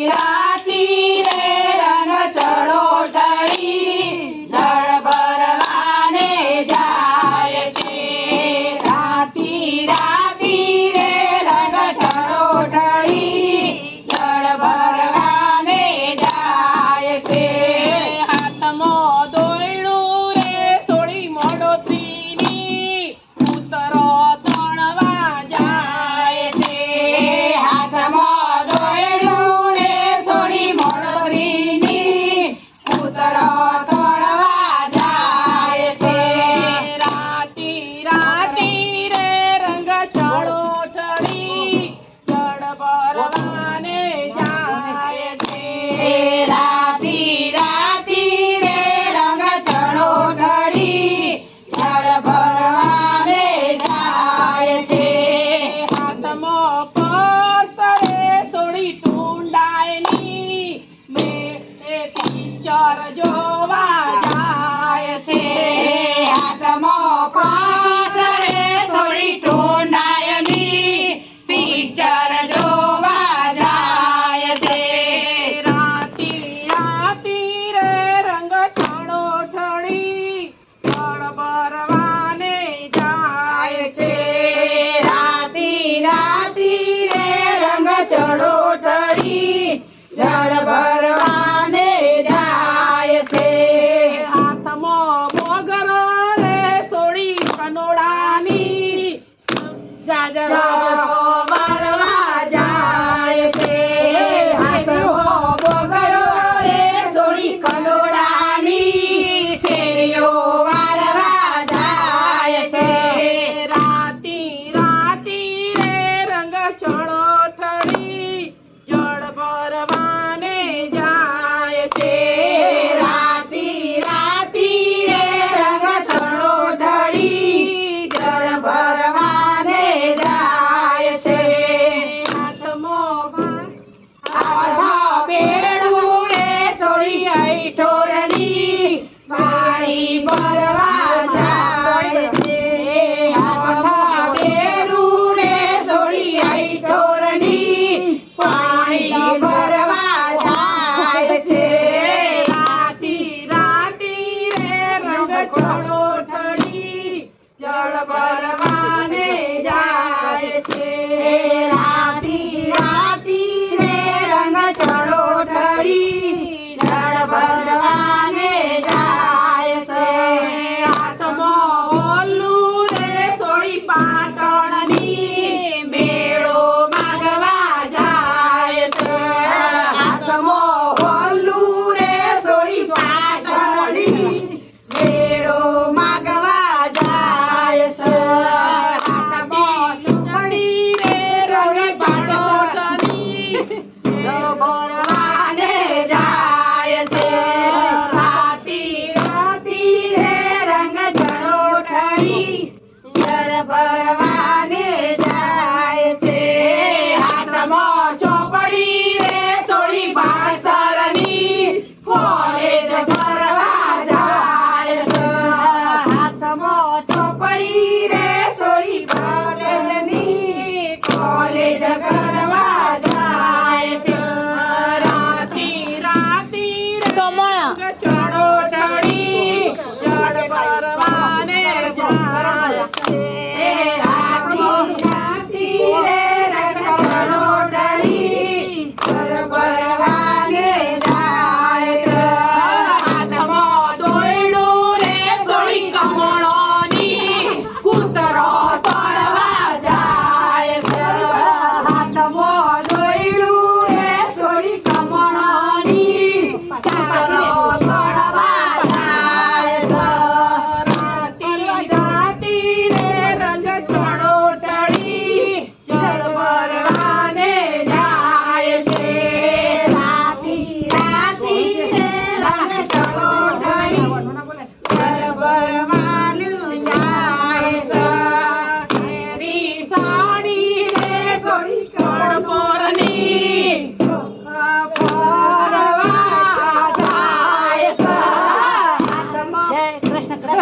Yeah. જોવા છે picture જોવા જાય છે રાતી રાતી રંગ છાણો ઠળી જાય છે રાતી રાતી રે રંગ রাজা પરવાને જાય છે. હાથમાં ચોપડી રે સોળી પાસરની કોલેજ કરવા જાય છે. રે સોળી પાસરની કોલેજ કરવા જાય છે. રાતી રાતી ચડો ચડી